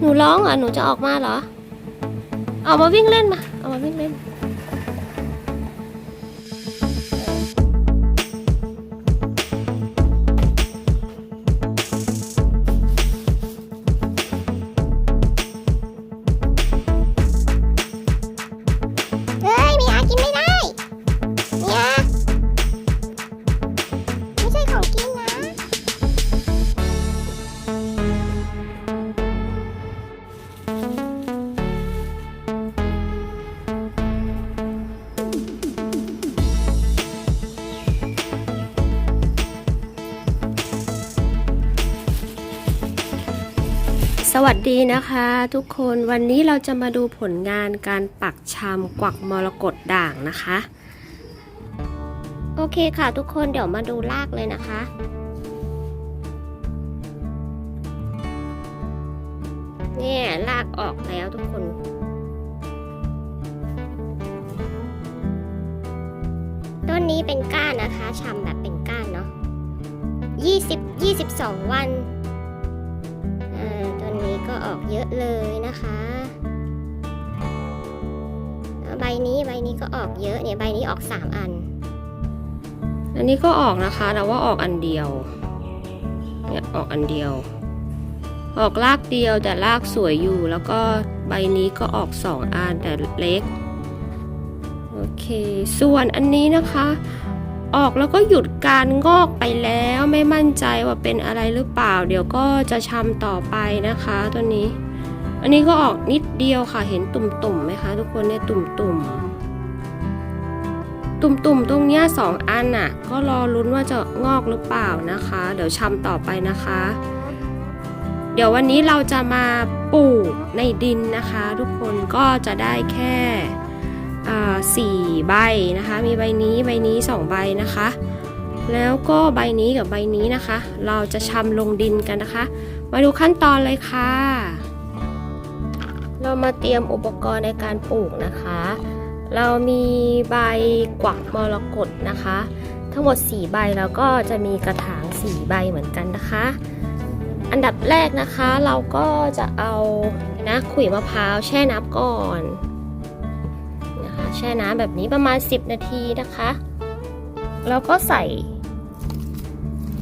หนูร้องเหรอหนูจะออกมาเหรอ ออกมาวิ่งเล่นมาออกมาวิ่งเล่น สวัสดีนะคะทุกคนวันนี้เราจะมาดูผลงานการปักชามกวักมรกตด่างนะคะ โอเคค่ะทุกคนเดี๋ยวมาดูรากเลยนะคะเนี่ยรากออกแล้วทุกคนต้นนี้เป็นก้านนะคะชำแบบเป็นก้านเนาะ20 22 วันอ่าต้นนี้ ก็ออกเยอะเลยนะคะ ใบนี้ใบนี้ก็ออกเยอะเนี่ยใบนี้ออกสามอัน อันนี้ก็ออกนะคะแต่ว่าออกอันเดียว เนี่ยออกอันเดียว ออกรากเดียวแต่รากสวยอยู่ แล้วก็ใบนี้ก็ออกสองอันแต่เล็ก โอเค ส่วนอันนี้นะคะ ออกแล้วก็หยุดการงอกไปแล้วไม่มั่นใจว่าเป็นอะไรหรือเปล่า เดี๋ยวก็จะชำต่อไปนะคะตัวนี้ อันนี้ก็ออกนิดเดียวค่ะเห็นตุ่มๆไหมคะ ทุกคนเนี่ยตุ่มๆ ตุ่มๆตรงเนี้ยสองอันน่ะ ก็รอลุ้นว่าจะงอกหรือเปล่านะคะ เดี๋ยวชำต่อไปนะคะ เดี๋ยววันนี้เราจะมาปลูกในดินนะคะ ทุกคนก็จะได้แค่ สี่ใบนะคะ มีใบนี้ใบนี้สองใบนะคะ แล้วก็ใบนี้กับใบนี้นะคะ เราจะชำลงดินกันนะคะ มาดูขั้นตอนเลยค่ะ เรามาเตรียมอุปกรณ์ในการปลูกนะคะ เรามีใบกวักมรกตนะคะ ทั้งหมด 4 ใบแล้วก็จะมีกระถาง 4 ใบเหมือนกันนะคะ อันดับแรกนะคะเราก็จะเอานะขุยมะพร้าวแช่น้ำก่อน แช่น้ำแบบนี้ประมาณ 10 นาทีนะคะ แล้วก็ใส่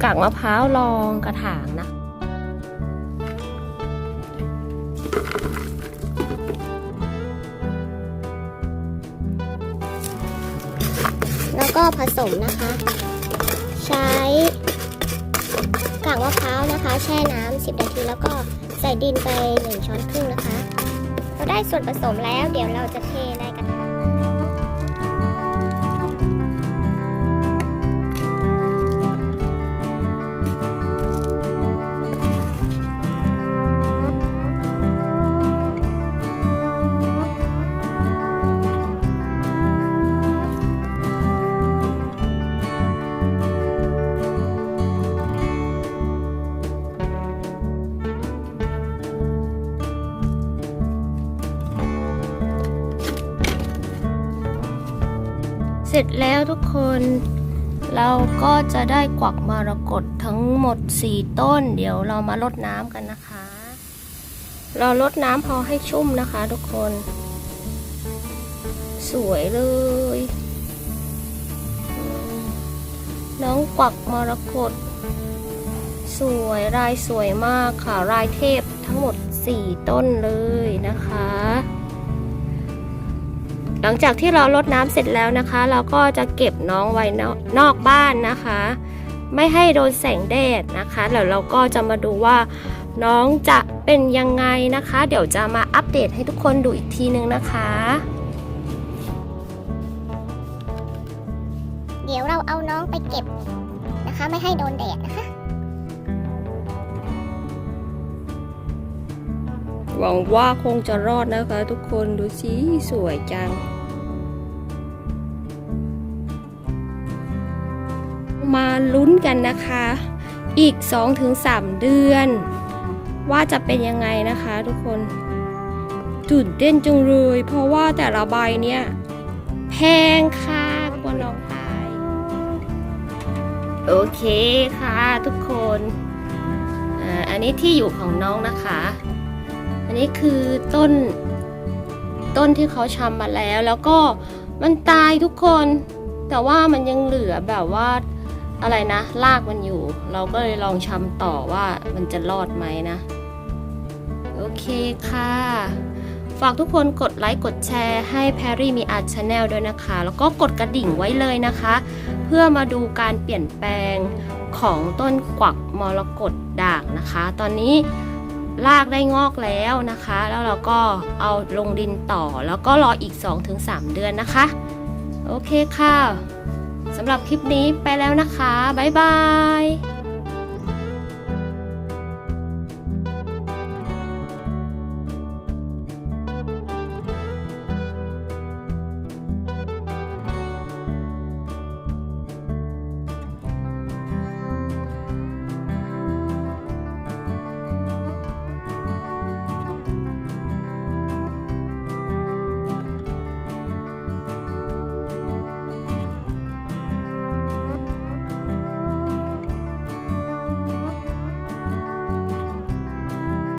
กากมะพร้าวรองกระถางนะ แล้วก็ผสมนะคะ ใช้กากมะพร้าวนะคะ แช่น้ำ10 นาทีแล้วก็ใส่ดินไป 1 ช้อนครึ่งนะคะ เราได้ส่วนผสมแล้วเดี๋ยวเราจะเทในก เสร็จแล้วทุกคน เราก็จะได้กวักมรกตทั้งหมด 4 ต้น เดี๋ยวเรามาลดน้ำกันนะคะ เราลดน้ำพอให้ชุ่มนะคะทุกคน สวยเลยอืมน้องกวักมรกตสวยลายสวยมากค่ะลายเทพทั้งหมด 4 ต้นเลยนะคะ หลังจากที่เราลดน้ำเสร็จแล้วนะคะ เราก็จะเก็บน้องไว้นอกนอกบ้านนะคะ ไม่ให้โดนแสงแดดนะคะแล้วเราก็จะมาดูว่าน้องจะเป็นยังไงนะคะ เดี๋ยวจะมาอัปเดตให้ทุกคนดูอีกทีนึงนะคะ เดี๋ยวเราเอาน้องไปเก็บนะคะ ไม่ให้โดนแดดนะคะหวังว่าคงจะรอดนะคะทุกคนดูสิสวยจัง มาลุ้นกันนะคะ อีก 2-3 เดือน ว่าจะเป็นยังไงนะคะทุกคนตื่นเต้นจังเลย เพราะว่าแต่ละใบเนี่ยแพงค่ะกว่าน้องตาย โอเคค่ะทุกคนอ่าอันนี้ที่อยู่ของน้องนะคะ อันนี้คือต้นต้นที่เขาชำมาแล้ว แล้วก็มันตายทุกคน แต่ว่ามันยังเหลือแบบว่า อะไรนะรากมันอยู่ เราก็เลยลองชำต่อว่ามันจะรอดไหมนะ โอเคค่ะ ฝากทุกคนกดไลค์กดแชร์ให้แพรรี่มีอาร์ตชาแนลด้วยนะคะ แล้วก็กดกระดิ่งไว้เลยนะคะ เพื่อมาดูการเปลี่ยนแปลงของต้นกวักมรกตด่างนะคะ ตอนนี้รากได้งอกแล้วนะคะ แล้วเราก็เอาลงดินต่อ แล้วก็รออีก 2-3 เดือนนะคะ โอเคค่ะ สำหรับคลิปนี้ไปแล้วนะคะ บ๊ายบาย